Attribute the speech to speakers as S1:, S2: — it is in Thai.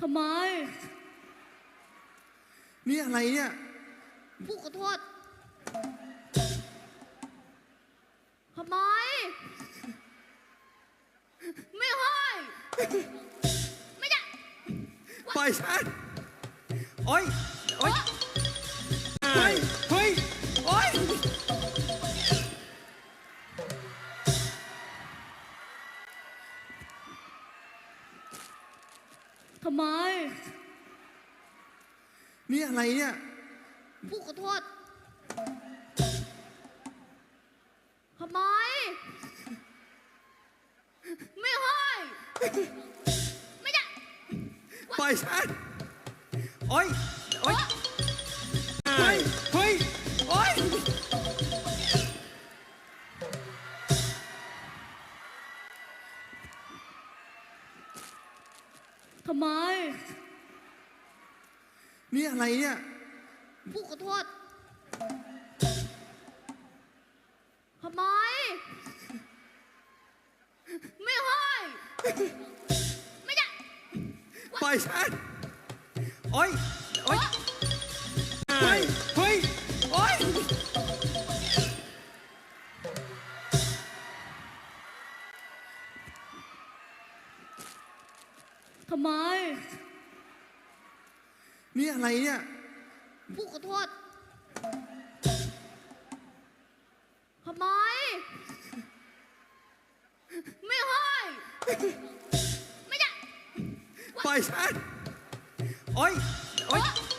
S1: ทำไม
S2: นี่อะไรเนี่ย
S1: ผู้ขอโทษทำไม ไม่ห้อยไม่ได้
S2: ปล่อยฉัน โอ๊ย โอ๊ย เฮ้ย
S1: ทำไม
S2: นี่อะไรเนี่ย
S1: ผู้ขอโทษ ทำไม ไม่ให้ ไม่ได้
S2: ปล่อยฉัน โอ๊ย โอ๊ย
S1: ทำไม
S2: นี่อะไรเนี่ย
S1: ผู้ขอโทษทำไม ไม่ให้ไม่ได้
S2: ปล่อยฉัน โอ๊ย โอ๊ยเ
S1: ทำไม
S2: นี่อะไรเนี่ย
S1: ผู้ขอโทษทำไม ไม่ห้อยไม่ได้
S2: ปล่อยฉัน โอ๊ย โอ๊ย โอ๊ย